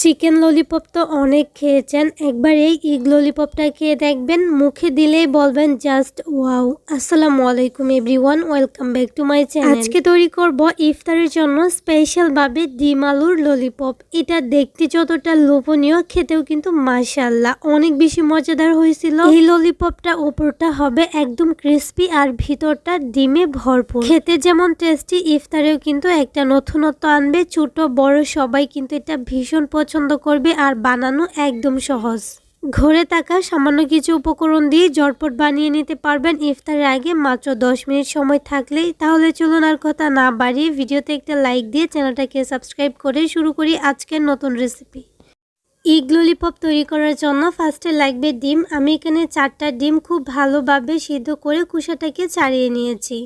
Chicken lollipop তো অনেক খেয়েছেন। একবার এই ইগ ললিপপটা খেয়ে দেখবেন, মুখে দিলেই বলবেন জাস্ট ওয়াও আসসালামু আলাইকুম everyone welcome back to my channel আজকে তৈরি করব ইফতারের জন্য স্পেশাল ভাবে ডিম আলুর ললিপপ এটা দেখতে যতটা লোভনীয়, খেতেও কিন্তু মাশাআল্লাহ। অনেক বেশি মজাদার হয়েছিল। এই ললিপপটা উপরটা হবে একদম ক্রিস্পি আর ভিতরটা ডিমে ভরপুর। খেতে যেমন টেস্টি ইফতারেও কিন্তু একটা নতুনত্ব আনবে। ছোট, বড় সবাই কিন্তু এটা ভীষণ করবে আর বানানো একদম সহজ। ঘরে থাকা সামান্য কিছু উপকরণ দিয়ে জটপট বানিয়ে নিতে পারবেন। ইফতারের আগে মাত্র দশ মিনিট সময় থাকলেই। তাহলে চলুন আর কথা না বাড়িয়ে ভিডিওতে একটা লাইক দিয়ে চ্যানেলটাকে সাবস্ক্রাইব করে শুরু করি আজকের নতুন রেসিপি। ইগ ললিপপ তৈরি করার জন্য ফার্স্টে লাগবে ডিম। আমি এখানে চারটা ডিম খুব ভালোভাবে সিদ্ধ করে কুসাটাকে ছাড়িয়ে নিয়েছি।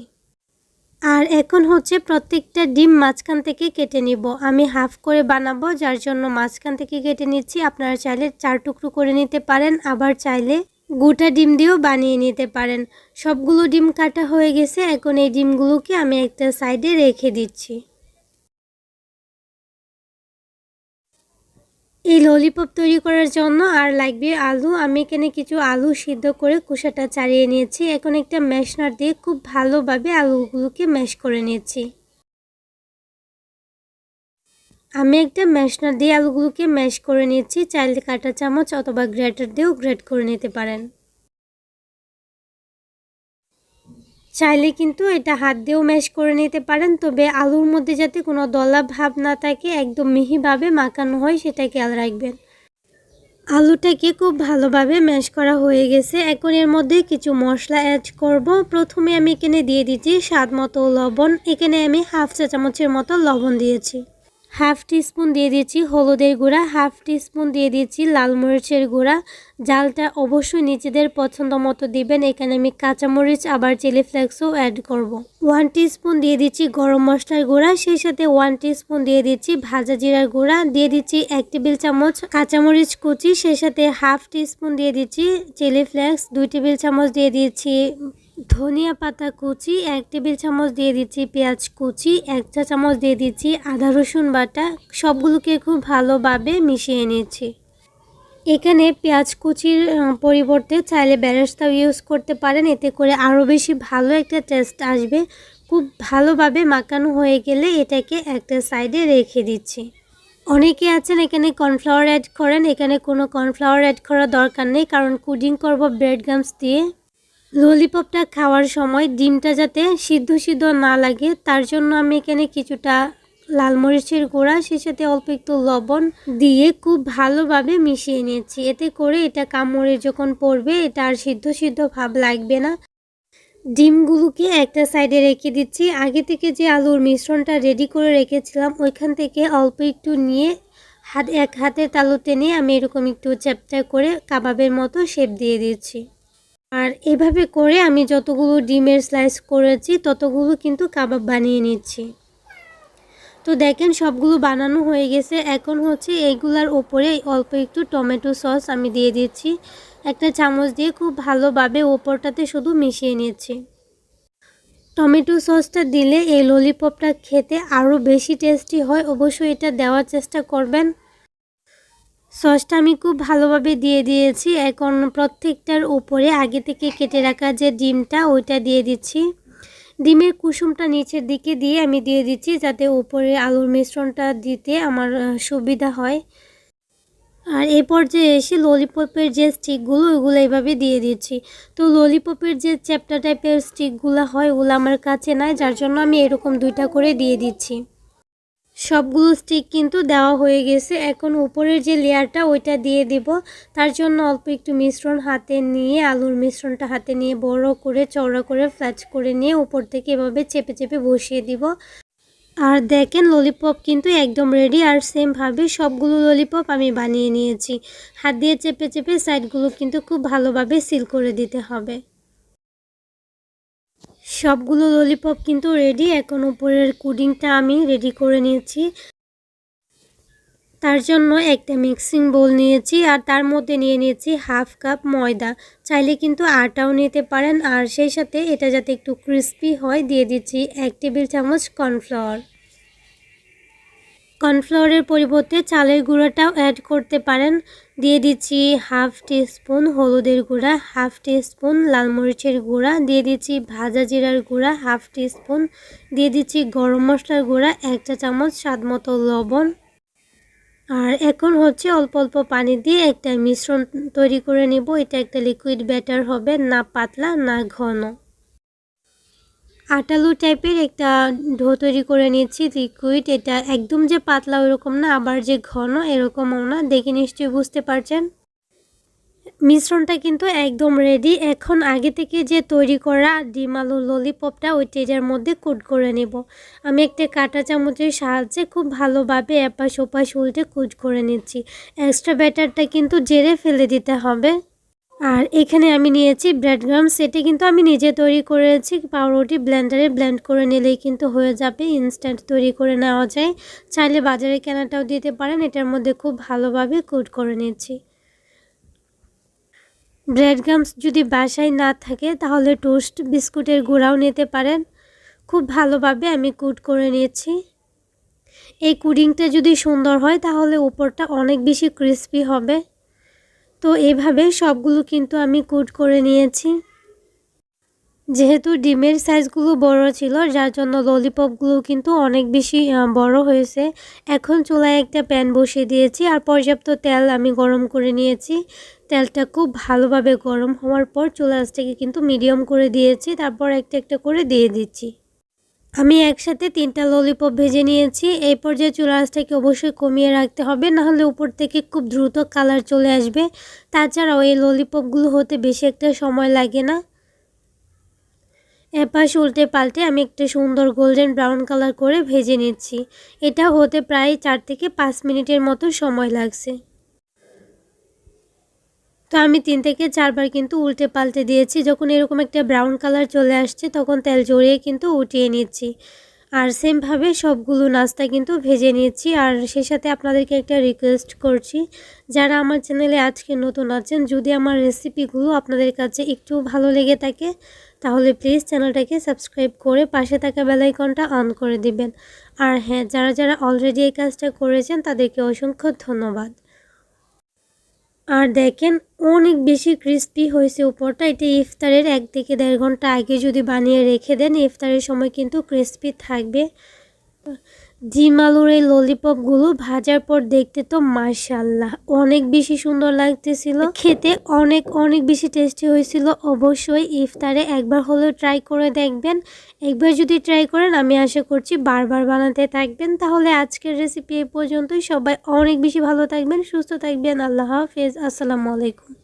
আর এখন হচ্ছে প্রত্যেকটা ডিম মাঝখান থেকে কেটে নিব। আমি হাফ করে বানাবো, যার জন্য মাঝখান থেকে কেটে নিচ্ছি। আপনারা চাইলে চার টুকরো করে নিতে পারেন, আবার চাইলে গোটা ডিম দিয়েও বানিয়ে নিতে পারেন। সবগুলো ডিম কাটা হয়ে গেছে, এখন এই ডিমগুলোকে আমি একটা সাইডে রেখে দিচ্ছি। এই ললিপপ তৈরি করার জন্য আর লাগবে আলু। আমি এখানে কিছু আলু সিদ্ধ করে কুসাটা চাড়িয়ে নিয়েছি। এখন একটা ম্যাশনার দিয়ে খুব ভালোভাবে আলুগুলোকে ম্যাশ করে নিয়েছি। আমি একটা ম্যাশনার দিয়ে আলুগুলোকে ম্যাশ করে নিয়েছি। চাইলে কাটা চামচ অথবা গ্রেটার দিয়েও গ্রেট করে নিতে পারেন। চাইলে কিন্তু এটা হাত দিয়েও ম্যাশ করে নিতে পারেন। তবে আলুর মধ্যে যাতে কোনো দলা ভাব না থাকে, একদম মিহিভাবে মাখানো হয়, সেটা খেয়াল রাখবেন। আলুটাকে খুব ভালোভাবে ম্যাশ করা হয়ে গেছে। এখন এর মধ্যে কিছু মশলা অ্যাড করব। প্রথমে আমি এখানে দিয়ে দিচ্ছি স্বাদ মতো লবণ। এখানে আমি হাফ চা চামচের মতো লবণ দিয়েছি। হাফ টিস্পুন দিয়ে দিচ্ছি হলুদের গুঁড়া, হাফ টিস্পুন দিয়ে দিচ্ছি লাল মরিচের গুঁড়া। জালটা অবশ্যই নিজেদের পছন্দ মতো দিবেন। এখানে আমি কাঁচামরিচ, আবার চিলি ফ্লেক্সও অ্যাড করব। ওয়ান টিস্পুন দিয়ে দিচ্ছি গরম মশলার গুঁড়া, সেই সাথে ওয়ান টিস্পুন দিয়ে দিচ্ছি ভাজা জিরার গুঁড়া। দিয়ে দিচ্ছি এক টেবিল চামচ কাঁচামরিচ কুচি, সেই সাথে হাফ টিস্পুন দিয়ে দিচ্ছি চিলি ফ্লেক্স, দুই টেবিল চামচ দিয়ে দিচ্ছি ধনিয়া পাতা কুচি, এক টেবিল চামচ দিয়ে দিচ্ছি পেঁয়াজ কুচি, এক চা চামচ দিয়ে দিচ্ছি আদা রসুন বাটা। সবগুলোকে খুব ভালোভাবে মিশিয়ে নিচ্ছি। এখানে পেঁয়াজ কুচির পরিবর্তে চাইলে ব্যারেস্তাও ইউজ করতে পারেন। এতে করে আরও বেশি ভালো একটা টেস্ট আসবে। খুব ভালোভাবে মাখানো হয়ে গেলে এটাকে একটা সাইডে রেখে দিচ্ছি। অনেকে আছেন এখানে কর্নফ্লাওয়ার অ্যাড করেন। এখানে কোনো কর্নফ্লাওয়ার অ্যাড করার দরকার নেই, কারণ কুডিং করব ব্রেড গামস দিয়ে। ললিপপটা খাওয়ার সময় ডিমটা যাতে সিদ্ধ সিদ্ধ না লাগে, তার জন্য আমি এখানে কিছুটা লাল মরিচের গুঁড়া সে সাথে অল্প একটু লবণ দিয়ে খুব ভালোভাবে মিশিয়ে নিয়েছি। এতে করে এটা কামড়ে যখন পড়বে, এটা আর সিদ্ধ সিদ্ধ ভাব লাগবে না। ডিমগুলোকে একটা সাইডে রেখে দিচ্ছি। আগে থেকে যে আলুর মিশ্রণটা রেডি করে রেখেছিলাম, ওইখান থেকে অল্প একটু নিয়ে হাত, এক হাতের তালুতে নিয়ে আমি এরকম একটু চ্যাপটা করে কাবাবের মতো শেপ দিয়ে দিচ্ছি। আর এভাবে করে আমি যতগুলো ডিমের স্লাইস করেছি, ততগুলো কিন্তু কাবাব বানিয়ে নিচ্ছি। তো দেখেন সবগুলো বানানো হয়ে গেছে। এখন হচ্ছে এইগুলার ওপরে অল্প একটু টমেটো সস আমি দিয়ে দিচ্ছি। একটা চামচ দিয়ে খুব ভালোভাবে ওপরটাতে শুধু মিশিয়ে নিচ্ছি। টমেটো সসটা দিলে এই ললিপপটা খেতে আরও বেশি টেস্টি হয়। অবশ্যই এটা দেওয়ার চেষ্টা করবেন। সসটা আমি খুব ভালোভাবে দিয়ে দিয়েছি। এখন প্রত্যেকটার উপরে আগে থেকে কেটে রাখা যে ডিমটা, ওইটা দিয়ে দিচ্ছি। ডিমের কুসুমটা নিচের দিকে দিয়ে আমি দিয়ে দিচ্ছি যাতে উপরে আলুর মিশ্রণটা দিতে আমার সুবিধা হয়। আর এই পর্যায়ে এসে ললিপপের যে স্টিকগুলো ওইগুলো এইভাবে দিয়ে দিচ্ছি। তো ললিপপের যে চ্যাপটা টাইপের স্টিকগুলো হয়, ওগুলো আমার কাছে নাই, যার জন্য আমি এরকম দুইটা করে দিয়ে দিচ্ছি। সবগুলো স্টিক কিন্তু দেওয়া হয়ে গেছে। এখন উপরের যে লেয়ারটা, ওইটা দিয়ে দিব। তার জন্য অল্প একটু মিশ্রণ হাতে নিয়ে, আলুর মিশ্রণটা হাতে নিয়ে বড় করে, চওড়া করে ফ্ল্যাচ করে নিয়ে উপর থেকে এভাবে চেপে চেপে বসিয়ে দিব। আর দেখেন ললিপপ কিন্তু একদম রেডি আর সেমভাবে সবগুলো ললিপপ আমি বানিয়ে নিয়েছি। হাত দিয়ে চেপে চেপে সাইডগুলো কিন্তু খুব ভালোভাবে সিল করে দিতে হবে। সবগুলো ললিপপ কিন্তু রেডি এখন উপরের কুডিংটা আমি রেডি করে নিয়েছি। তার জন্য একটা মিক্সিং বোল নিয়েছি আর তার মধ্যে নিয়ে নিয়েছি হাফ কাপ ময়দা। চাইলে কিন্তু আটাও নিতে পারেন আর সেই সাথে এটা যাতে একটু ক্রিস্পি হয়, দিয়ে দিচ্ছি এক টেবিল চামচ কর্নফ্লাওয়ার কর্নফ্লাওয়ারের পরিবর্তে চালের গুঁড়াটাও অ্যাড করতে পারেন। দিয়ে দিচ্ছি হাফ টি স্পুন হলুদের গুঁড়া, হাফ টি স্পুন লাল মরিচের গুঁড়া, দিয়ে দিচ্ছি ভাজা জিরার গুঁড়া, হাফ টি স্পুন দিয়ে দিচ্ছি গরম মশলার গুঁড়া, এক চা চামচ স্বাদ মতো লবণ। আর এখন হচ্ছে অল্প অল্প পানি দিয়ে একটা মিশ্রণ তৈরি করে নিব। এটা একটা লিকুইড ব্যাটার হবে, না পাতলা, না ঘন। আটালু টাইপের একটা ডো তৈরি করে নিচ্ছি লিকুইড এটা একদম যে পাতলা ওরকম না, আবার যে ঘন এরকমও না, দেখে নিশ্চয়ই বুঝতে পারছেন। মিশ্রণটা কিন্তু একদম রেডি এখন আগে থেকে যে তৈরি করা ডিম আলু ললিপপটা ওই টেজার মধ্যে কুট করে নেব। আমি একটা কাঁটা চামচের সাহায্যে খুব ভালোভাবে এপাশ ওপাশ উল্টে কুট করে নিচ্ছি। এক্সট্রা ব্যাটারটা কিন্তু জেরে ফেলে দিতে হবে। আর এখানে আমি নিয়েছি ব্রেড গ্রাম সেটা কিন্তু আমি নিজে তৈরি করেছি। পাউরুটি ব্লেন্ডারে ব্লেন্ড করে নিলেই কিন্তু হয়ে যাবে ইনস্ট্যান্ট তৈরি করে নেওয়া যায়। চাইলে বাজারে কেনাটাও দিতে পারেন, এটার মধ্যে খুব ভালোভাবে কুট করে নিচ্ছি। ব্রেড গ্রামস যদি বাসায় না থাকে, তাহলে টোস্ট বিস্কুটের গুঁড়াও নিতে পারেন। খুব ভালোভাবে আমি কুট করে নিয়েছি। এই কুডিংটা যদি সুন্দর হয়, তাহলে উপরটা অনেক বেশি ক্রিস্পি হবে। তো এভাবে সবগুলো কিন্তু আমি কুট করে নিয়েছি। যেহেতু ডিমের সাইজগুলো বড় ছিল, যার জন্য ললিপপগুলো কিন্তু অনেক বেশি বড় হয়েছে। এখন চুলায় একটা প্যান বসিয়ে দিয়েছি আর পর্যাপ্ত তেল আমি গরম করে নিয়েছি। তেলটা খুব ভালোভাবে গরম হওয়ার পর চুলা কিন্তু মিডিয়াম করে দিয়েছি, তারপর একটা একটা করে দিয়ে দিচ্ছি। আমি একসাথে তিনটা ললিপপ ভেজে নিয়েছি। এই পর্যায়ে চুলা আঁচটাকে অবশ্যই কমিয়ে রাখতে হবে, নাহলে উপর থেকে খুব দ্রুত কালার চলে আসবে। তাছাড়াও এই ললিপপগুলো হতে বেশি একটা সময় লাগে না। এপাশ উল্টে পাল্টে আমি একটা সুন্দর গোল্ডেন ব্রাউন কালার করে ভেজে নিচ্ছি। এটা হতে প্রায় চার থেকে পাঁচ মিনিটের মতো সময় লাগছে। তো আমি তিন থেকে চারবার কিন্তু উল্টে পাল্টে দিয়েছি। যখন এরকম একটা ব্রাউন কালার চলে আসছে, তখন তেল জড়িয়ে কিন্তু উঠিয়ে নিচ্ছি। আর সেমভাবে সবগুলো নাস্তা কিন্তু ভেজে নিয়েছি। আর সে সাথে আপনাদেরকে একটা রিকোয়েস্ট করছি, যারা আমার চ্যানেলে আজকে নতুন আছেন, যদি আমার রেসিপিগুলো আপনাদের কাছে একটু ভালো লেগে থাকে, তাহলে প্লিজ চ্যানেলটাকে সাবস্ক্রাইব করে পাশে থাকা বেলাইকনটা অন করে দিবেন। আর হ্যাঁ যারা যারা অলরেডি এই কাজটা করেছেন, তাদেরকে অসংখ্য ধন্যবাদ। আর দেখেন, অনেক বেশি ক্রিস্পি হয়েছে উপরটা। এটা ইফতারের এক থেকে দেড় ঘণ্টা আগে যদি বানিয়ে রেখে দেন, ইফতারের সময় কিন্তু ক্রিস্পি থাকবে। ডিম আলুর এই ললিপপগুলো ভাজার পর দেখতে তো মার্শাল্লাহ অনেক বেশি সুন্দর লাগতেছিল। খেতে অনেক অনেক বেশি টেস্টি হয়েছিল। অবশ্যই ইফতারে একবার হলেও ট্রাই করে দেখবেন। একবার যদি ট্রাই করেন, আমি আশা করছি বারবার বানাতে থাকবেন। তাহলে আজকের রেসিপি এই পর্যন্তই। সবাই অনেক বেশি ভালো থাকবেন, সুস্থ থাকবেন। আল্লাহ হাফেজ। আসসালামু আলাইকুম।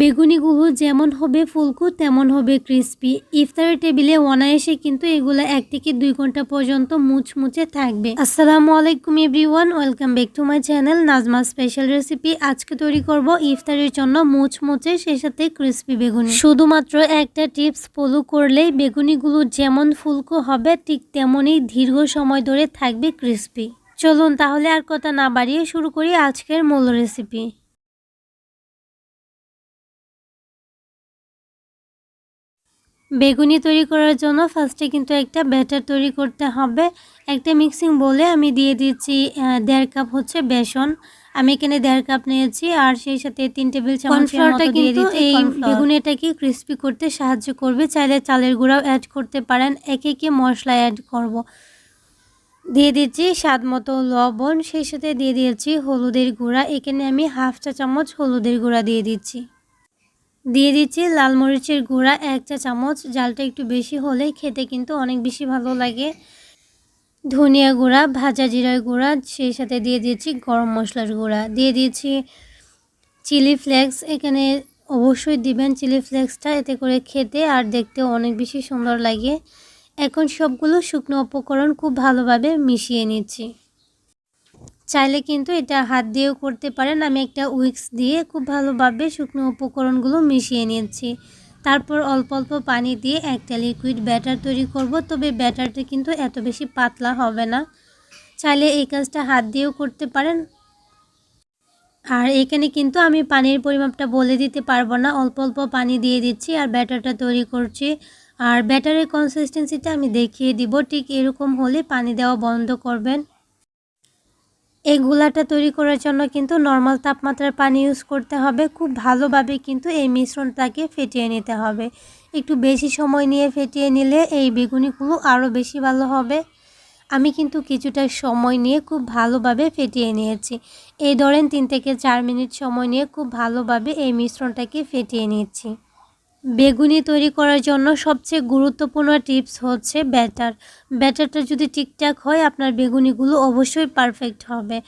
বেগুনিগুলো যেমন হবে ফুলকো, তেমন হবে ক্রিস্পি। ইফতারের টেবিলে অনায়াসে কিন্তু এগুলো এক থেকে দুই ঘণ্টা পর্যন্ত মুচমুচে থাকবে। আসসালামু আলাইকুম everyone, welcome back to my channel Najma special recipe. আজকে তৈরি করব ইফতারের জন্য মুচমুচে সেই সাথে ক্রিস্পি বেগুনি। শুধুমাত্র একটা টিপস, ফলো করলেই বেগুনিগুলো যেমন ফুলকো হবে, ঠিক তেমনই দীর্ঘ সময় ধরে থাকবে ক্রিস্পি। চলুন তাহলে আর কথা না বাড়িয়ে শুরু করি আজকের মূল রেসিপি। বেগুনি তৈরি করার জন্য ফার্স্টে কিন্তু একটা ব্যাটার তৈরি করতে হবে। একটা মিক্সিং বলে আমি দিয়ে দিচ্ছি দেড় কাপ হচ্ছে বেসন। আমি এখানে দেড় কাপ নিয়েছি আর সেই সাথে তিন টেবিল দিয়ে দিচ্ছি। এই বেগুনিটাকে ক্রিস্পি করতে সাহায্য করবে। চাইলে চালের গুঁড়াও অ্যাড করতে পারেন। একে একে মশলা অ্যাড করব। দিয়ে দিচ্ছি স্বাদ মতো লবণ। সেই সাথে দিয়ে দিয়েছি হলুদের গুঁড়া। এখানে আমি হাফ চা চামচ হলুদের গুঁড়া দিয়ে দিচ্ছি। দিয়ে দিচ্ছি লাল মরিচের গুঁড়া এক চা চামচ। জালটা একটু বেশি হলেই খেতে কিন্তু অনেক বেশি ভালো লাগে। ধনিয়া গুঁড়া, ভাজা জিরার গুঁড়া, সেই সাথে দিয়ে দিয়েছি গরম মশলার গুঁড়া। দিয়ে দিয়েছি চিলি ফ্লেক্স। এখানে অবশ্যই দিবেন চিলি ফ্লেক্সটা, এতে করে খেতে আর দেখতে অনেক বেশি সুন্দর লাগে। এখন সবগুলো শুকনো উপকরণ খুব ভালোভাবে মিশিয়ে নিচ্ছি। চাইলে কিন্তু এটা হাত দিয়েও করতে পারেন। আমি একটা উইক্স দিয়ে খুব ভালোভাবে শুকনো উপকরণগুলো মিশিয়ে নিচ্ছি তারপর অল্প অল্প পানি দিয়ে একটা লিকুইড ব্যাটার তৈরি করব। তবে ব্যাটারটা কিন্তু এত বেশি পাতলা হবে না। চাইলে এই কাজটা হাত দিয়েও করতে পারেন। আর এখানে কিন্তু আমি পানির পরিমাপটা বলে দিতে পারব না। অল্প অল্প পানি দিয়ে দিচ্ছি আর ব্যাটারটা তৈরি করছি। আর ব্যাটারের কনসিস্টেন্সিটা আমি দেখিয়ে দিব। ঠিক এরকম হলে পানি দেওয়া বন্ধ করবেন। এই গুলাটা তৈরি করার জন্য কিন্তু নর্মাল তাপমাত্রার পানি ইউজ করতে হবে। খুব ভালোভাবে কিন্তু এই মিশ্রণটাকে ফেটিয়ে নিতে হবে। একটু বেশি সময় নিয়ে ফেটিয়ে নিলে এই বেগুনিগুলো আরও বেশি ভালো হবে। আমি কিন্তু কিছুটা সময় নিয়ে খুব ভালোভাবে ফেটিয়ে নিয়েছি। এই ধরেন তিন থেকে চার মিনিট সময় নিয়ে খুব ভালোভাবে এই মিশ্রণটাকে ফেটিয়ে নিয়েছি বেগুনি তৈরি করার জন্য সবচেয়ে গুরুত্বপূর্ণ টিপস হচ্ছে ব্যাটার। ব্যাটারটা যদি ঠিকঠাক হয়, আপনার বেগুনিগুলো অবশ্যই পারফেক্ট হবে।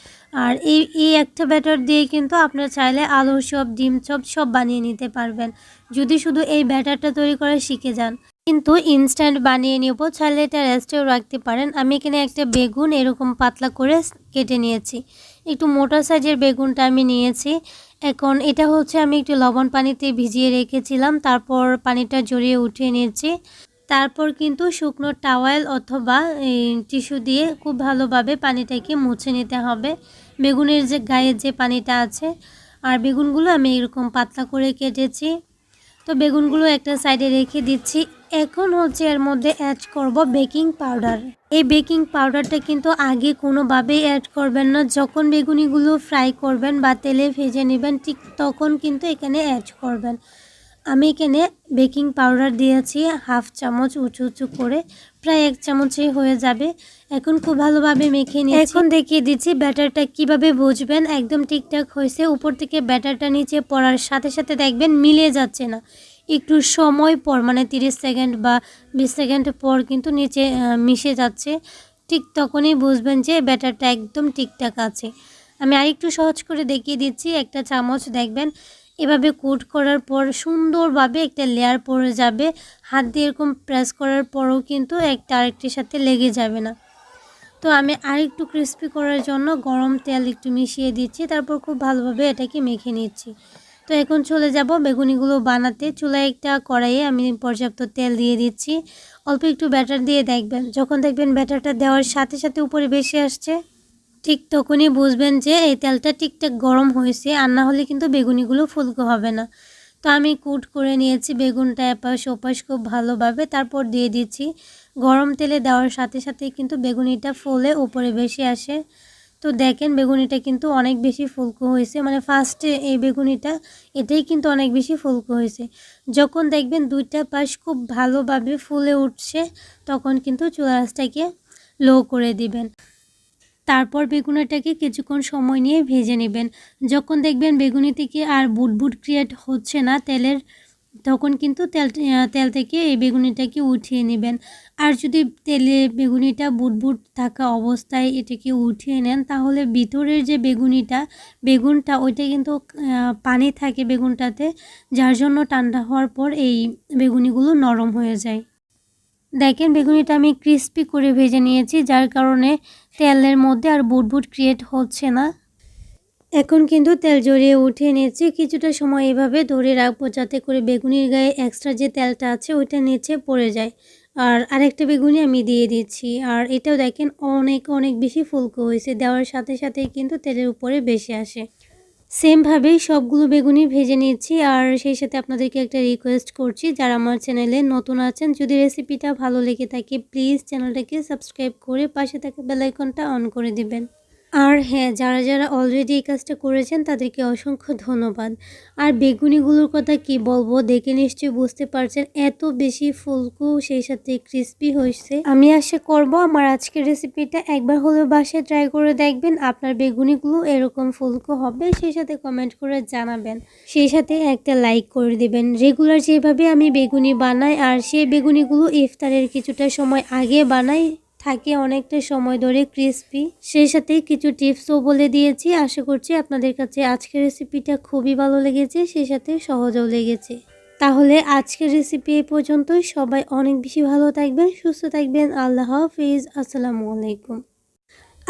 আর এই এই একটা ব্যাটার দিয়ে কিন্তু আপনার চাইলে আলুর চপ, ডিম চপ সব বানিয়ে নিতে পারবেন। যদি শুধু এই ব্যাটারটা তৈরি করা শিখে যান, কিন্তু ইনস্ট্যান্ট বানিয়ে নেব, চাইলে এটা রেস্টেও রাখতে পারেন। আমি এখানে একটা বেগুন এরকম পাতলা করে কেটে নিয়েছি। একটু মোটা সাইজের বেগুনটা আমি নিয়েছি। এখন এটা হচ্ছে আমি একটু লবণ পানিতে ভিজিয়ে রেখেছিলাম, তারপর পানিটা জড়িয়ে উঠিয়ে নিয়েছি। তারপর কিন্তু শুকনো টাওয়েল অথবা টিস্যু দিয়ে খুব ভালোভাবে পানিটাকে মুছে নিতে হবে। বেগুনের যে গায়ে যে পানিটা আছে, আর বেগুনগুলো আমি এরকম পাতলা করে কেটেছি। তো বেগুনগুলো একটা সাইডে রেখে দিচ্ছি। এখন হচ্ছে এর মধ্যে অ্যাড করব বেকিং পাউডার এই বেকিং পাউডারটা কিন্তু আগে কোনোভাবেই অ্যাড করবেন না। যখন বেগুনিগুলো ফ্রাই করবেন বা তেলে ভেজে নেবেন, ঠিক তখন কিন্তু এখানে অ্যাড করবেন। আমি এখানে বেকিং পাউডার দিয়েছি হাফ চামচ উঁচু উঁচু করে, প্রায় এক চামচই হয়ে যাবে। এখন খুব ভালোভাবে মেখে নিয়ে এখন দেখিয়ে দিচ্ছি ব্যাটারটা কীভাবে বুঝবেন। একদম ঠিকঠাক হয়েছে। উপর থেকে ব্যাটারটা নিচে পড়ার সাথে সাথে দেখবেন মিলে যাচ্ছে না। একটু সময় পর মানে 30 সেকেন্ড বা 20 সেকেন্ড পর কিন্তু নিচে মিশে যাচ্ছে, ঠিক তখনই বুঝবেন যে ব্যাটারটা একদম ঠিকঠাক আছে। আমি আরেকটু সহজ করে দেখিয়ে দিচ্ছি, একটা চামচ দেখবেন, এভাবে কোট করার পর সুন্দরভাবে একটা লেয়ার পড়ে যাবে, হাত দিয়ে এরকম প্রেস করার পরও কিন্তু একটা আরেকটির সাথে লেগে যাবে না। তো আমি আরেকটু ক্রিস্পি করার জন্য গরম তেল একটু মিশিয়ে দিচ্ছি, তারপর খুব ভালোভাবে এটাকে মেখে নিচ্ছি। তো এখন চলে যাব বেগুনিগুলো বানাতে। চুলায় একটা কড়াইয়ে আমি পর্যাপ্ত তেল দিয়ে দিচ্ছি। অল্প একটু ব্যাটার দিয়ে দেখবেন। যখন দেখবেন ব্যাটারটা দেওয়ার সাথে সাথে উপরে বেশি আসছে, ঠিক তখনই বুঝবেন যে এই তেলটা ঠিকঠাক গরম হয়েছে আর না হলে কিন্তু বেগুনিগুলো ফুলকো হবে না। তো আমি কুট করে নিয়েছি বেগুনটা এপাশ ওপাশ খুব ভালোভাবে। তারপর দিয়ে দিচ্ছি গরম তেলে দেওয়ার সাথে সাথে কিন্তু বেগুনিটা ফুলে উপরে বেশি আসে। তো দেখেন বেগুনিটা কিন্তু অনেক বেশি ফুলকো হয়েছে। মানে ফার্স্টে এই বেগুনিটা, এটাই কিন্তু অনেক বেশি ফুলকো হয়েছে। যখন দেখবেন দুইটা পাশ খুব ভালোভাবে ফুলে উঠছে, তখন কিন্তু চুলারাসটাকে লো করে দিবেন। তারপর বেগুনিটাকে কিছুক্ষণ সময় নিয়ে ভেজে নেবেন। যখন দেখবেন বেগুনি থেকে আর বুটবুট ক্রিয়েট হচ্ছে না, তেলের তখন কিন্তু তেল তেল থেকে এই বেগুনিটাকে উঠিয়ে নেবেন। আর যদি তেলে বেগুনিটা বুটবুট থাকা অবস্থায় এটাকে উঠিয়ে নেন, তাহলে ভিতরের যে বেগুনিটা, বেগুনটা ওইটা কিন্তু পানি থাকে বেগুনটাতে, যার জন্য ঠান্ডা হওয়ার পর এই বেগুনিগুলো নরম হয়ে যায়। দেখেন, বেগুনিটা আমি ক্রিস্পি করে ভেজে নিয়েছি, যার কারণে তেলের মধ্যে আর বুটবুট ক্রিয়েট হচ্ছে না। এখন কিন্তু তেল জড়িয়ে উঠিয়ে নিচ্ছে। কিছুটা সময় এভাবে ধরে রাখব যাতে করে বেগুনির গায়ে এক্সট্রা যে তেলটা আছে ওইটা নিচে পড়ে যায়। আর আরেকটা বেগুনি আমি দিয়ে দিচ্ছি। আর এটাও দেখেন অনেক অনেক বেশি ফুলকো হয়েছে। দেওয়ার সাথে সাথে কিন্তু তেলের উপরে বেশি আসে। সেমভাবেই সবগুলো বেগুনি ভেজে নিচ্ছি। আর সেই সাথে আপনাদেরকে একটা রিকোয়েস্ট করছি, যারা আমার চ্যানেলে নতুন আছেন, যদি রেসিপিটা ভালো লেগে থাকে প্লিজ চ্যানেলটাকে সাবস্ক্রাইব করে পাশে থাকা বেলাইকনটা অন করে দিবেন। আর হ্যাঁ যারা যারা অলরেডি এই কাজটা করেছেন, তাদেরকে অসংখ্য ধন্যবাদ। আর বেগুনিগুলোর কথা কি বলব, দেখে নিশ্চয়ই বুঝতে পারছেন, এত বেশি ফুলকু সেই সাথে ক্রিস্পি হয়েছে। আমি আশা করব আমার আজকের রেসিপিটা একবার হলেও বাসায় ট্রাই করে দেখবেন, আপনার বেগুনিগুলো এরকম ফুলকু হবে, সেই সাথে কমেন্ট করে জানাবেন। সেই সাথে একটা লাইক করে দিবেন। রেগুলার যেভাবে আমি বেগুনি বানাই, আর সেই বেগুনিগুলো ইফতারের কিছুটা সময় আগে বানাই থাকে অনেকটা সময় ধরে ক্রিসপি সেই সাথে কিছু টিপসও বলে দিয়েছি। আশা করছি আপনাদের কাছে আজকের রেসিপিটা খুবই ভালো লেগেছে, সেই সাথে সহজও লেগেছে। তাহলে আজকের রেসিপি এই পর্যন্তই। সবাই অনেক বেশি ভালো থাকবেন, সুস্থ থাকবেন। আল্লাহ হাফিজ। আসসালামু আলাইকুম।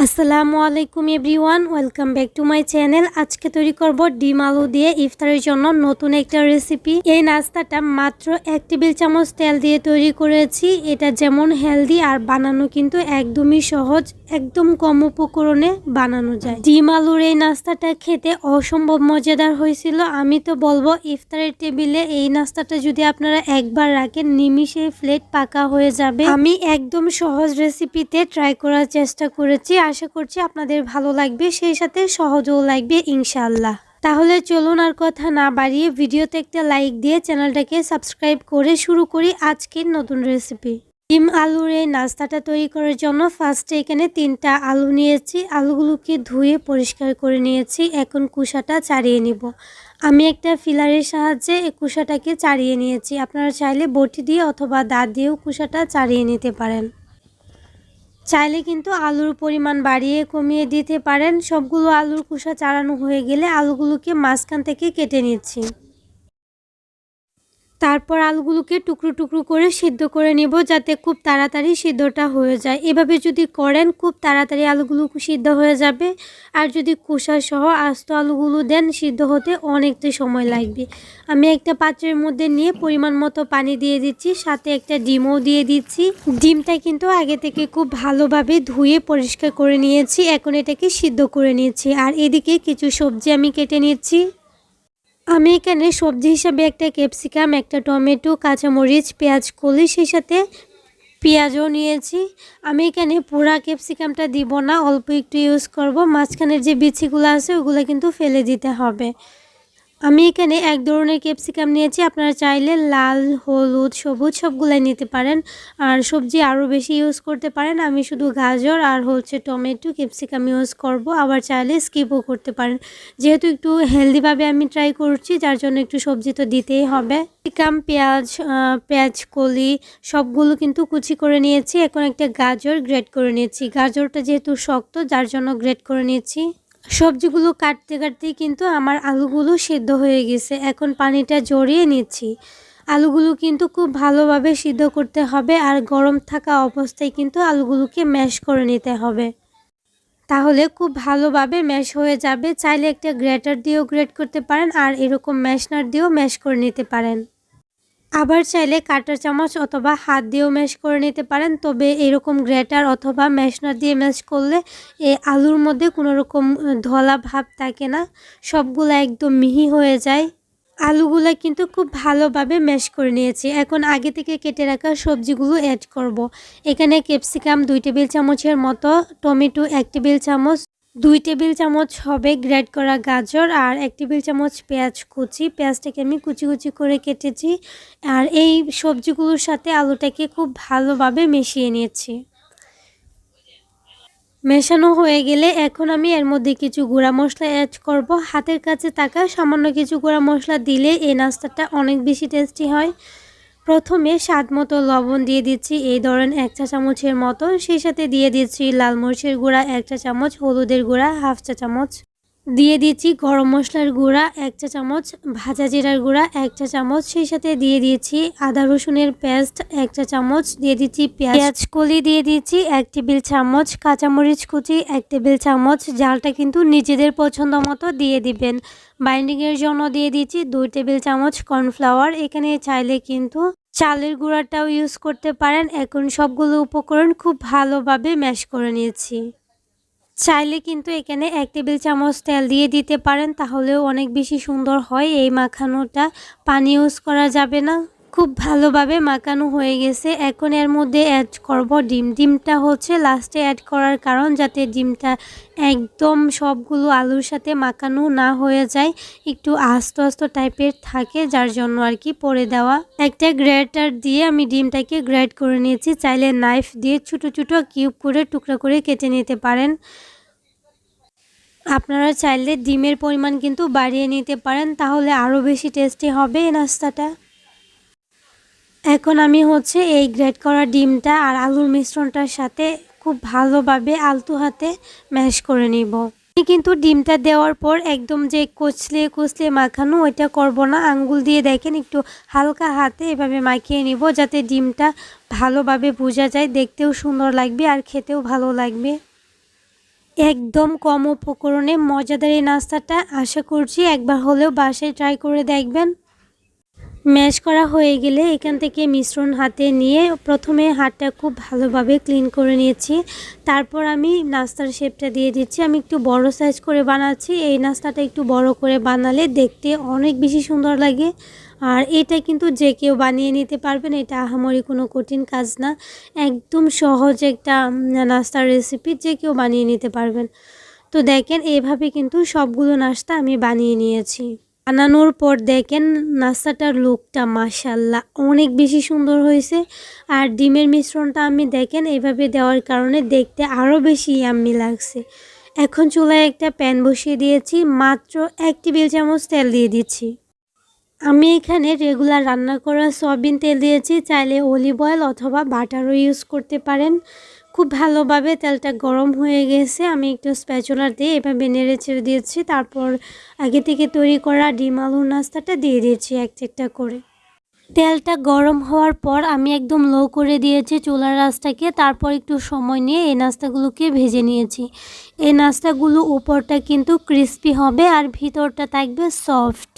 আসসালামু আলাইকুম everyone, welcome back to my channel. আজকে তৈরি করব ডিম আলু দিয়ে ইফতারের জন্য নতুন একটা রেসিপি। এই নাস্তাটা মাত্র এক টেবিল চামচ তেল দিয়ে তৈরি করেছি। এটা যেমন হেলদি আর বানানো কিন্তু একদমই সহজ। একদম কম উপকরণে বানানো যায়। ডিম আলুর এই নাস্তাটা খেতে অসম্ভব মজাদার হয়েছিল। আমি তো বলব, ইফতারের টেবিলে এই নাস্তাটা যদি আপনারা একবার রাখেন নিমিশে প্লেট পাকা হয়ে যাবে। আমি একদম সহজ রেসিপিতে ট্রাই করার চেষ্টা করেছি। আশা করছি আপনাদের ভালো লাগবে, সেই সাথে সহজও লাগবে ইনশাল্লাহ তাহলে চলুন আর কথা না বাড়িয়ে, ভিডিওতে একটা লাইক দিয়ে চ্যানেলটাকে সাবস্ক্রাইব করে শুরু করি আজকের নতুন রেসিপি। ডিম আলুর এই নাস্তাটা তৈরি করার জন্য ফার্স্টে এখানে তিনটা আলু নিয়েছি। আলুগুলোকে ধুয়ে পরিষ্কার করে নিয়েছি। এখন কুসাটা ছাড়িয়ে নিব। আমি একটা ফিলারের সাহায্যে এই কুসাটাকে ছাড়িয়ে নিয়েছি। আপনারা চাইলে বটি দিয়ে অথবা দাঁত দিয়েও কুসাটা ছাড়িয়ে নিতে পারেন। চাইলে কিন্তু আলুর পরিমাণ বাড়িয়ে কমিয়ে দিতে পারেন। সবগুলো আলুর কুসা চাড়ানো হয়ে গেলে আলুগুলোকে মাঝখান থেকে কেটে নিচ্ছি। তারপর আলুগুলোকে টুকরো টুকরো করে সিদ্ধ করে নিব যাতে খুব তাড়াতাড়ি সিদ্ধটা হয়ে যায়। এভাবে যদি করেন, খুব তাড়াতাড়ি আলুগুলো সিদ্ধ হয়ে যাবে। আর যদি কুসা সহ আস্ত আলুগুলো দেন, সিদ্ধ হতে অনেকটা সময় লাগবে। আমি একটা পাত্রের মধ্যে নিয়ে পরিমাণ মতো পানি দিয়ে দিচ্ছি, সাথে একটা ডিমও দিয়ে দিচ্ছি। ডিমটা কিন্তু আগে থেকে খুব ভালোভাবে ধুয়ে পরিষ্কার করে নিয়েছি, এখন এটাকে সিদ্ধ করে নিয়েছি আর এদিকে কিছু সবজি আমি কেটে নিচ্ছি। আমি এখানে সবজি হিসাবে একটা ক্যাপসিকাম, একটা টমেটো, কাঁচামরিচ, পেঁয়াজ, কলি, সেই সাথে পেঁয়াজও নিয়েছি। আমি এখানে পুরা ক্যাপসিকামটা দিব না, অল্প একটু ইউজ করব। মাঝখানের যে বিচিগুলো আছে, ওগুলো কিন্তু ফেলে দিতে হবে। আমি এখানে এক ধরনের ক্যাপসিকাম নিয়েছি। আপনারা চাইলে লাল, হলুদ, সবুজ সবগুলাই নিতে পারেন। আর সবজি আরও বেশি ইউজ করতে পারেন। আমি শুধু গাজর আর হচ্ছে টমেটো ক্যাপসিকাম ইউজ করব। আবার চাইলে স্কিপও করতে পারেন। যেহেতু একটু হেলদিভাবে আমি ট্রাই করছি, যার জন্য একটু সবজি তো দিতেই হবে। ক্যাপসিকাম, পেঁয়াজ পেঁয়াজ, কলি সবগুলো কিন্তু কুচি করে নিয়েছি। এখন একটা গাজর গ্রেট করে নিয়েছি। গাজরটা যেহেতু শক্ত, যার জন্য গ্রেট করে নিয়েছি। সবজিগুলো কাটতে কাটতেই কিন্তু আমার আলুগুলো সিদ্ধ হয়ে গেছে। এখন পানিটা জড়িয়ে নিচ্ছি। আলুগুলো কিন্তু খুব ভালোভাবে সিদ্ধ করতে হবে আর গরম থাকা অবস্থায় কিন্তু আলুগুলোকে ম্যাশ করে নিতে হবে। তাহলে খুব ভালোভাবে ম্যাশ হয়ে যাবে। চাইলে একটা গ্রেটার দিয়েও গ্রেট করতে পারেন আর এরকম ম্যাশনার দিয়েও ম্যাশ করে নিতে পারেন। আবার চাইলে কাটার চামচ অথবা হাত দিয়েও ম্যাশ করে নিতে পারেন। তবে এরকম গ্রেটার অথবা ম্যাশনার দিয়ে ম্যাশ করলে এই আলুর মধ্যে কোনো রকম ধলা ভাব থাকে না। সবগুলো একদম মিহি হয়ে যায়। আলুগুলো কিন্তু খুব ভালোভাবে ম্যাশ করে নিয়েছি। এখন আগে থেকে কেটে রাখা সবজিগুলো অ্যাড করব। এখানে ক্যাপসিকাম দুই টেবিল চামচের মতো, টমেটো এক টেবিল চামচ দুই টেবিল চামচ হবে গ্রেড করা গাজর আর এক টেবিল চামচ পেঁয়াজ কুচি। পেঁয়াজটাকে আমি কুচি কুচি করে কেটেছি আর এই সবজিগুলোর সাথে আলুটাকে খুব ভালোভাবে মিশিয়ে নিয়েছি। মেশানো হয়ে গেলে এখন আমি এর মধ্যে কিছু গুঁড়া মশলা অ্যাড করব। হাতের কাছে থাকা সামান্য কিছু গুঁড়া মশলা দিলে এই নাস্তাটা অনেক বেশি টেস্টি হয়। প্রথমে স্বাদ মতো লবণ দিয়ে দিচ্ছি এই ধরেন এক চা চামচের মতো। সেই সাথে দিয়ে দিচ্ছি লাল মরিচের গুঁড়া এক চা চামচ, হলুদের গুঁড়া হাফ চা চামচ। দিয়ে দিচ্ছি গরম মশলার গুঁড়া এক চা চামচ, ভাজা জিরার গুঁড়া এক চা চামচ, সেই সাথে দিয়ে দিয়েছি আদা রসুনের পেস্ট এক চা চামচ, দিয়ে দিচ্ছি পেঁয়াজ। কলি দিয়ে দিচ্ছি এক টেবিল চামচ, কাঁচামরিচ কুচি এক টেবিল চামচ, জালটা কিন্তু নিজেদের পছন্দ মতো দিয়ে দিবেন। বাইন্ডিংয়ের জন্য দিয়ে দিচ্ছি দুই টেবিল চামচ কর্নফ্লাওয়ার, এখানে চাইলে কিন্তু চালের গুঁড়াটাও ইউজ করতে পারেন। এখন সবগুলো উপকরণ খুব ভালোভাবে ম্যাশ করে নিয়েছি। চাইলে কিন্তু এখানে এক টেবিল চামচ তেল দিয়ে দিতে পারেন, তাহলেও অনেক বেশি সুন্দর হয়। এই মাখানোটা পানি ইউজ করা যাবে না। খুব ভালোভাবে মাখানো হয়ে গেছে। এখন এর মধ্যে অ্যাড করব ডিম। ডিমটা হচ্ছে লাস্টে অ্যাড করার কারণ যাতে ডিমটা একদম সবগুলো আলুর সাথে মাখানো না হয়ে যায়, একটু আস্ত আস্ত টাইপের থাকে, যার জন্য আর কি পরে দেওয়া। একটা গ্রেটার দিয়ে আমি ডিমটাকে গ্রেড করে নিয়েছি। চাইলে নাইফ দিয়ে ছোটো ছোটো কিউব করে, টুকরা করে কেটে নিতে পারেন। আপনারা চাইলে ডিমের পরিমাণ কিন্তু বাড়িয়ে নিতে পারেন, তাহলে আরও বেশি টেস্টি হবে নাস্তাটা। এখন আমি হচ্ছে এই গ্রেড করা ডিমটা আর আলুর মিশ্রণটার সাথে খুব ভালোভাবে আলতু হাতে ম্যাশ করে নিব। কিন্তু ডিমটা দেওয়ার পর একদম যে কচলে কচলে মাখানো ওইটা করব না। আঙ্গুল দিয়ে দেখেন একটু হালকা হাতে এভাবে মাখিয়ে নিব যাতে ডিমটা ভালোভাবে বোঝা যায়। দেখতেও সুন্দর লাগবে আর খেতেও ভালো লাগবে। একদম কম উপকরণে মজাদার এই নাস্তাটা আশা করছি একবার হলেও বাসায় ট্রাই করে দেখবেন। ম্যাশ করা হয়ে গেলে এখান থেকে মিশ্রণ হাতে নিয়ে প্রথমে হাতটা খুব ভালোভাবে ক্লিন করে নিয়েছি। তারপর আমি নাস্তার শেপটা দিয়ে দিচ্ছি। আমি একটু বড় সাইজ করে বানাচ্ছি। এই নাস্তাটা একটু বড় করে বানালে দেখতে অনেক বেশি সুন্দর লাগে। আর এটা কিন্তু যে কেউ বানিয়ে নিতে পারবেন, এটা আহামরি কোনো কঠিন কাজ না। একদম সহজ একটা নাস্তার রেসিপি যে কেউ বানিয়ে নিতে পারবেন। তো দেখেন, এভাবে কিন্তু সবগুলো নাস্তা আমি বানিয়ে নিয়েছি। বানানোর পর দেখেন নাস্তাটার লুকটা মাসাল্লাহ অনেক বেশি সুন্দর হয়েছে। আর ডিমের মিশ্রণটা আমি দেখেন এইভাবে দেওয়ার কারণে দেখতে আরও বেশি ইয়াম্মি লাগছে। এখন চুলায় একটা প্যান বসিয়ে দিয়েছি, মাত্র এক টেবিল চামচ তেল দিয়ে দিচ্ছি। আমি এখানে রেগুলার রান্না করা সয়াবিন তেল দিয়েছি, চাইলে অলিভ অয়েল অথবা বাটারও ইউজ করতে পারেন। খুব ভালোভাবে তেলটা গরম হয়ে গেছে। আমি একটু স্প্যাচুলার দিয়ে এভাবে নেড়ে ছেড়ে দিয়েছি। তারপর আগে থেকে তৈরি করা ডিম আলুর নাস্তাটা দিয়ে দিয়েছি এক একটা করে। তেলটা গরম হওয়ার পর আমি একদম লো করে দিয়েছি চুলার রাস্তাকে তারপর একটু সময় নিয়ে এই নাস্তাগুলোকে ভেজে নিয়েছি। এই নাস্তাগুলো উপরটা কিন্তু ক্রিস্পি হবে আর ভিতরটা থাকবে সফট।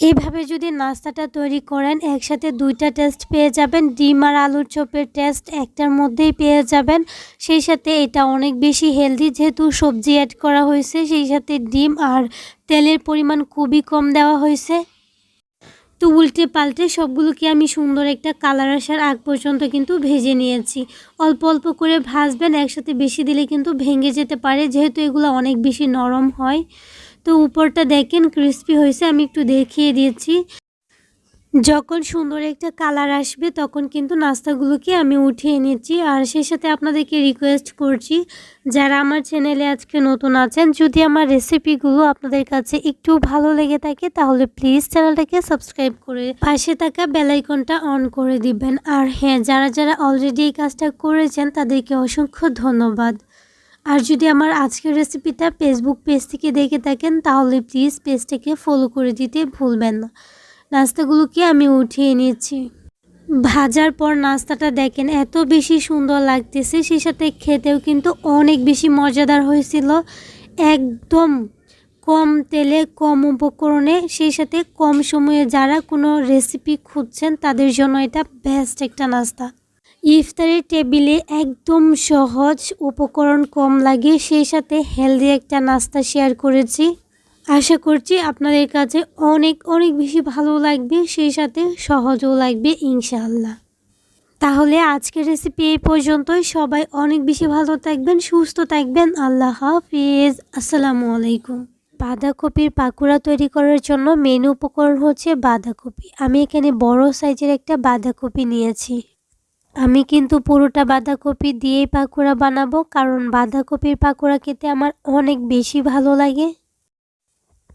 এইভাবে যদি নাস্তাটা তৈরি করেন, একসাথে দুইটা টেস্ট পেয়ে যাবেন। ডিম আর আলুর চপের টেস্ট একটার মধ্যেই পেয়ে যাবেন। সেই সাথে এটা অনেক বেশি হেলদি যেহেতু সবজি অ্যাড করা হয়েছে, সেই সাথে ডিম আর তেলের পরিমাণ খুবই কম দেওয়া হয়েছে। তো উল্টে পাল্টে সবগুলোকে আমি সুন্দর একটা কালার আসার আগ পর্যন্ত কিন্তু ভেজে নিয়েছি। অল্প অল্প করে ভাজবেন, একসাথে বেশি দিলে কিন্তু ভেঙে যেতে পারে, যেহেতু এগুলো অনেক বেশি নরম হয়। তো উপরটা দেখেন ক্রিস্পি হয়েছে, আমি একটু দেখিয়ে দিয়েছি যখন সুন্দর একটা কালার আসবে, তখন কিন্তু নাস্তাগুলোকে আমি উঠিয়ে নিচ্ছি। আর সেই সাথে আপনাদেরকে রিকোয়েস্ট করছি, যারা আমার চ্যানেলে আজকে নতুন আছেন, যদি আমার রেসিপিগুলো আপনাদের কাছে একটু ভালো লেগে থাকে, তাহলে প্লিজ চ্যানেলটাকে সাবস্ক্রাইব করে পাশে থাকা বেলাইকনটা অন করে দিবেন। আর হ্যাঁ যারা যারা অলরেডি এই কাজটা করেছেন, তাদেরকে অসংখ্য ধন্যবাদ। আর যদি আমার আজকের রেসিপিটা ফেসবুক পেজ থেকে দেখে থাকেন, তাহলে প্লিজ পেজটাকে ফলো করে দিতে ভুলবেন না। নাস্তাগুলোকে আমি উঠিয়ে নিয়েছি ভাজার পর নাস্তাটা দেখেন, এত বেশি সুন্দর লাগতেছে। সেই সাথে খেতেও কিন্তু অনেক বেশি মজাদার হয়েছিল। একদম কম তেলে, কম উপকরণে সেই সাথে কম সময়ে যারা কোনো রেসিপি খুঁজছেন, তাদের জন্য এটা বেস্ট একটা নাস্তা। ইফতারের টেবিলে একদম সহজ উপকরণ কম লাগে, সেই সাথে হেলদি একটা নাস্তা শেয়ার করেছি। আশা করছি আপনাদের কাছে অনেক অনেক বেশি ভালো লাগবে, সেই সাথে সহজও লাগবে, ইনশাআল্লাহ। তাহলে আজকের রেসিপি এই পর্যন্তই। সবাই অনেক বেশি ভালো থাকবেন, সুস্থ থাকবেন। আল্লাহ হাফিজ। আসসালামু আলাইকুম। বাঁধাকপির পাকুড়া তৈরি করার জন্য মেন উপকরণ হচ্ছে বাঁধাকপি। আমি এখানে বড় সাইজের একটা বাঁধাকপি নিয়েছি। আমি কিন্তু পুরোটা বাঁধাকপি দিয়েই পাকোড়া বানাবো, কারণ বাঁধাকপির পাকোড়া খেতে আমার অনেক বেশি ভালো লাগে।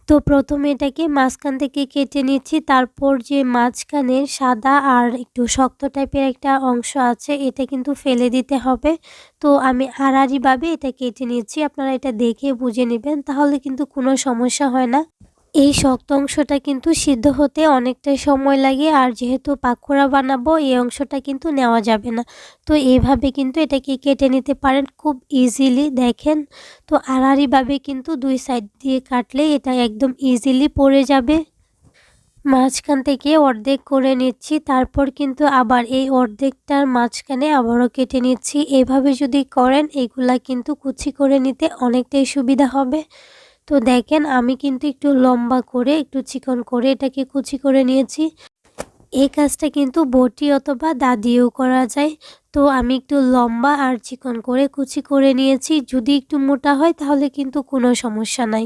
তো প্রথমে এটাকে মাঝখান থেকে কেটে নিচ্ছি, তারপর যে মাঝখানের সাদা আর একটু শক্ত টাইপের একটা অংশ আছে, এটা কিন্তু ফেলে দিতে হবে। তো আমি হারারিভাবে এটা কেটে নিচ্ছি, আপনারা এটা দেখে বুঝে নেবেন, তাহলে কিন্তু কোনো সমস্যা হয় না। এই শক্ত অংশটা কিন্তু সিদ্ধ হতে অনেকটাই সময় লাগে, আর যেহেতু পাকোড়া বানাবো, এই অংশটা কিন্তু নেওয়া যাবে না। তো এইভাবে কিন্তু এটাকে কেটে নিতে পারেন খুব ইজিলি দেখেন। তো আড়াআড়িভাবে কিন্তু দুই সাইড দিয়ে কাটলে এটা একদম ইজিলি পড়ে যাবে। মাঝখান থেকে অর্ধেক করে নিচ্ছি, তারপর কিন্তু আবার এই অর্ধেকটার মাঝখানে আবারও কেটে নিচ্ছি। এভাবে যদি করেন, এগুলা কিন্তু কুচি করে নিতে অনেকটাই সুবিধা হবে। তো দেখেন, আমি কিন্তু একটু লম্বা করে, একটু চিকন করে এটাকে কুচি করে নিয়েছি। এই কাজটা কিন্তু বটি অথবা দাদিও করা যায়। তো আমি একটু লম্বা আর চিকন করে কুচি করে নিয়েছি। যদি একটু মোটা হয়, তাহলে কিন্তু কোনো সমস্যা নাই।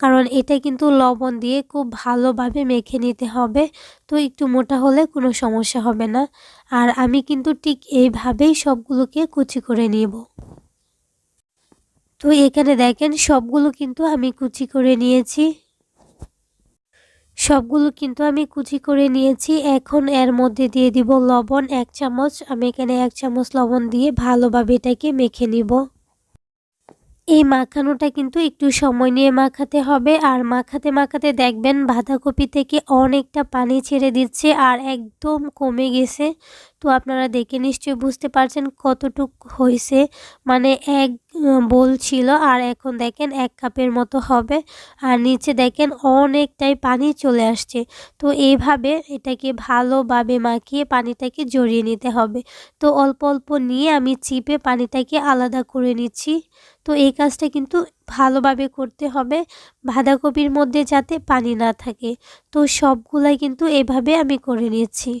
কারণ এটা কিন্তু লবণ দিয়ে খুব ভালোভাবে মেখে নিতে হবে। তো একটু মোটা হলে কোনো সমস্যা হবে না। আর আমি কিন্তু ঠিক এইভাবেই সবগুলোকে কুচি করে নিব। তো এখানে দেখেন, সবগুলো কিন্তু আমি কুচি করে নিয়েছি। সবগুলো কিন্তু আমি কুচি করে নিয়েছি। এখন এর মধ্যে দিয়ে দিব লবণ, এক চামচ। আমি এখানে এক চামচ লবণ দিয়ে ভালোভাবে এটাকে মেখে নিব। এই মাখানোটা কিন্তু একটু সময় নিয়ে মাখাতে হবে। আর মাখাতে মাখাতে দেখবেন, বাঁধাকপি থেকে অনেকটা পানি ছেড়ে দিচ্ছে আর একদম কমে গেছে। তো আপনারা দেখে নিশ্চয়ই বুঝতে পারছেন কতটুক হয়েছে। মানে এক বোল ছিল আর এখন দেখেন এক কাপের মতো হবে। আর নিচে দেখেন অনেকটাই পানি চলে আসছে। তো এইভাবে এটাকে ভালোভাবে মাখিয়ে পানিটাকে জড়িয়ে নিতে হবে। তো অল্প অল্প নিয়ে আমি চিপে পানিটাকে আলাদা করে নিচ্ছি। তো এই কাজটা কিন্তু ভালোভাবে করতে হবে বাঁধাকপির মধ্যে যাতে পানি না থাকে। তো সবগুলাই কিন্তু এভাবে আমি করে নিচ্ছি।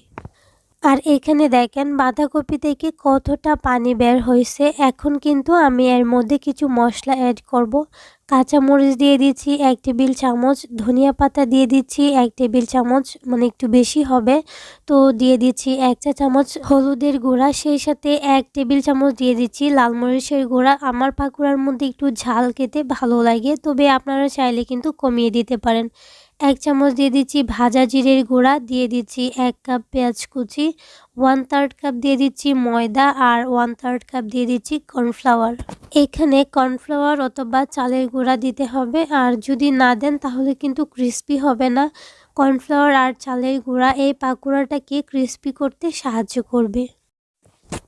আর এখানে দেখেন বাঁধাকপি থেকে কতটা পানি বের হয়েছে। এখন কিন্তু আমি এর মধ্যে কিছু মশলা অ্যাড করব। কাঁচামরিচ দিয়ে দিচ্ছি এক টেবিল চামচ, ধনিয়া পাতা দিয়ে দিচ্ছি এক টেবিল চামচ মানে একটু বেশি হবে। তো দিয়ে দিচ্ছি এক চা চামচ হলুদের গুঁড়া, সেই সাথে এক টেবিল চামচ দিয়ে দিচ্ছি লাল মরিচের গুঁড়া। আমার পাকুড়ার মধ্যে একটু ঝাল খেতে ভালো লাগে, তবে আপনারা চাইলে কিন্তু কমিয়ে দিতে পারেন। এক চামচ দিয়ে দিচ্ছি ভাজা জিরের গুঁড়া, দিয়ে দিচ্ছি এক কাপ পেঁয়াজ কুচি ওয়ান থার্ড কাপ দিয়ে দিচ্ছি ময়দা আর ওয়ান থার্ড কাপ দিয়ে দিচ্ছি কর্নফ্লাওয়ার এখানে কর্নফ্লাওয়ার অথবা চালের গুঁড়া দিতে হবে, আর যদি না দেন তাহলে কিন্তু ক্রিস্পি হবে না। কর্নফ্লাওয়ার আর চালের গুঁড়া এই পাকোড়াটাকে ক্রিস্পি করতে সাহায্য করবে।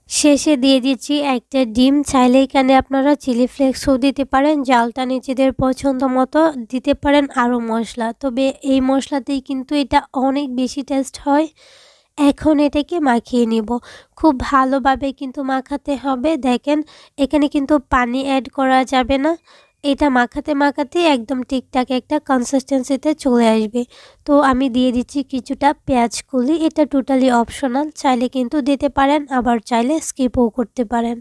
শেষে দিয়ে দিচ্ছি একটা ডিম। চাইলে এখানে আপনারা চিলি ফ্লেক্সও দিতে পারেন, জালটা নিজেদের পছন্দ মতো দিতে পারেন আরও মশলা। তবে এই মশলাতেই কিন্তু এটা অনেক বেশি টেস্ট হয়। এখন এটাকে মাখিয়ে নিব। খুব ভালোভাবে কিন্তু মাখাতে হবে। দেখেন, এখানে কিন্তু পানি অ্যাড করা যাবে না। এটা মাখাতে মাখাতে একদম ঠিকঠাক একটা কনসিস্টেন্সিতে চলে আসবে। তো আমি দিয়ে দিচ্ছি কিছুটা পেঁয়াজ কুলি। এটা টোটালি অপশনাল চাইলে কিন্তু দিতে পারেন, আবার চাইলে স্কিপও করতে পারেন।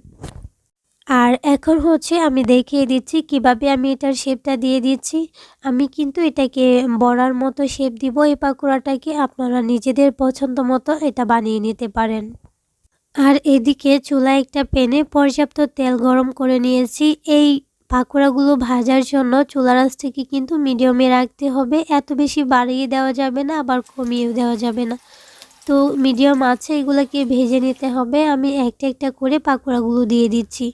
আর এখন হচ্ছে আমি দেখিয়ে দিচ্ছি কীভাবে আমি এটার শেপটা দিয়ে দিচ্ছি। আমি কিন্তু এটাকে বড়ার মতো শেপ দিব, এই পাকোড়াটাকে। আপনারা নিজেদের পছন্দ মতো এটা বানিয়ে নিতে পারেন। আর এদিকে চুলা একটা প্যানে পর্যাপ্ত তেল গরম করে নিয়েছি। এই পাকোড়াগুলো ভাজার জন্য চুলার আঁচ থেকে কিন্তু মিডিয়ামে রাখতে হবে। এত বেশি বাড়িয়ে দেওয়া যাবে না, আবার কমিয়েও দেওয়া যাবে না। তো মিডিয়াম আছে এগুলোকে ভেজে নিতে হবে। আমি একটা একটা করে পাকোড়াগুলো দিয়ে দিচ্ছি।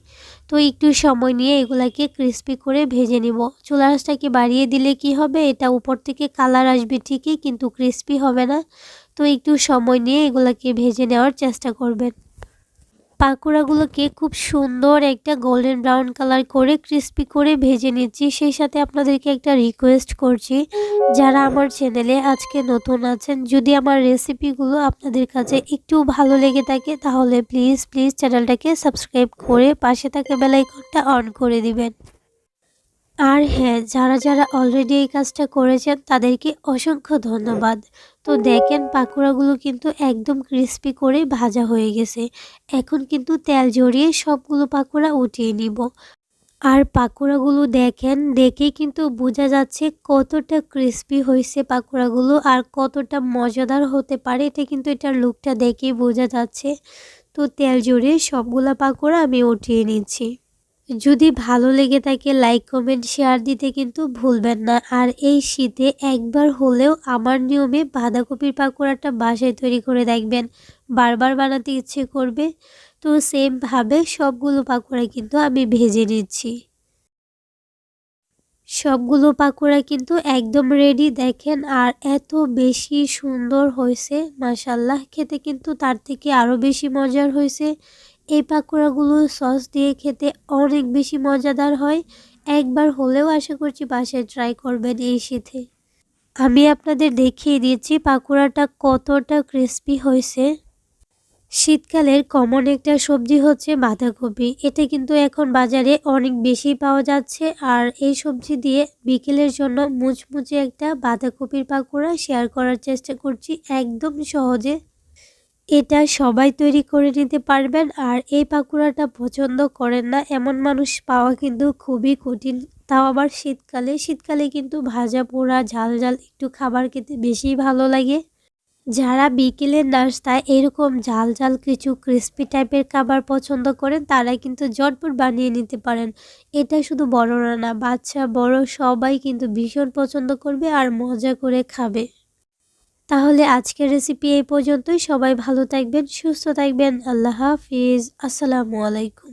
তো একটু সময় নিয়ে এগুলাকে ক্রিস্পি করে ভেজে নিব। চুলার আঁচটাকে বাড়িয়ে দিলে কি হবে? এটা উপর থেকে কালার আসবে ঠিকই, কিন্তু ক্রিস্পি হবে না। তো একটু সময় নিয়ে এগুলাকে ভেজে নেওয়ার চেষ্টা করবেন। পাকোড়াগুলোকে খুব সুন্দর একটা গোল্ডেন ব্রাউন কালার করে ক্রিস্পি করে ভেজে নিচ্ছি। সেই সাথে আপনাদেরকে একটা রিকোয়েস্ট করছি। যারা আমার চ্যানেলে আজকে নতুন আছেন, যদি আমার রেসিপিগুলো আপনাদের কাছে একটু ভালো লেগে থাকে, তাহলে প্লিজ প্লিজ চ্যানেলটাকে সাবস্ক্রাইব করে পাশে থাকা বেলাইকনটা অন করে দিবেন। আর হ্যাঁ যারা যারা অলরেডি এই কাজটা করেছেন, তাদেরকে অসংখ্য ধন্যবাদ। তো দেখেন পাকোড়াগুলো কিন্তু একদম ক্রিস্পি করে ভাজা হয়ে গেছে। এখন কিন্তু তেল জড়িয়ে সবগুলো পাকোড়া উঠিয়ে নিব। আর পাকোড়াগুলো দেখেন দেখে কিন্তু বোঝা যাচ্ছে কতটা ক্রিস্পি হয়েছে পাকোড়াগুলো আর কতটা মজাদার হতে পারে। এটা কিন্তু এটার লুকটা দেখেই বোঝা যাচ্ছে। তো তেল জড়িয়ে সবগুলা পাকোড়া আমি উঠিয়ে নিচ্ছি। যদি ভালো লেগে থাকে লাইক কমেন্ট শেয়ার দিতে কিন্তু ভুলবেন না। আর এই শীতে একবার হলেও আমার নিয়মে বাঁধাকপির পাকোড়াটা বাসায় তৈরি করে দেখবেন। বারবার বানাতে ইচ্ছে করবে। তো সেমভাবে সবগুলো পাকোড়া কিন্তু আমি ভেজে নিচ্ছি। সবগুলো পাকোড়া কিন্তু একদম রেডি দেখেন, আর এত বেশি সুন্দর হয়েছে। মাসাল্লাহ খেতে কিন্তু তার থেকে আরও বেশি মজার হয়েছে। এই পাকোড়াগুলো সস দিয়ে খেতে অনেক বেশি মজাদার হয়। একবার হলেও আশা করছি বাসায় ট্রাই করবেন এই শীতে। আমি আপনাদের দেখিয়ে দিচ্ছি পাকোড়াটা কতটা ক্রিস্পি হয়েছে। শীতকালের কমন একটা সবজি হচ্ছে বাঁধাকপি। এটা কিন্তু এখন বাজারে অনেক বেশি পাওয়া যাচ্ছে আর এই সবজি দিয়ে বিকেলের জন্য মুচমুচে একটা বাঁধাকপির পাকোড়া শেয়ার করার চেষ্টা করছি একদম সহজে। এটা সবাই তৈরি করে নিতে পারবেন। আর এই পাকুড়াটা পছন্দ করেন না এমন মানুষ পাওয়া কিন্তু খুবই কঠিন। তাও আবার শীতকালে। শীতকালে কিন্তু ভাজা পোড়া, ঝাল ঝাল একটু খাবার খেতে বেশি ভালো লাগে। যারা বিকেলের নাস্তায় এরকম ঝাল ঝাল কিছু ক্রিস্পি টাইপের খাবার পছন্দ করেন, তারা কিন্তু জটপট বানিয়ে নিতে পারেন। এটা শুধু বড়রা না, বাচ্চা, বড় সবাই কিন্তু ভীষণ পছন্দ করবে আর মজা করে খাবে। তাহলে আজকের রেসিপি এই পর্যন্তই। সবাই ভালো থাকবেন সুস্থ থাকবেন। আল্লাহ হাফিজ। আসসালামু আলাইকুম।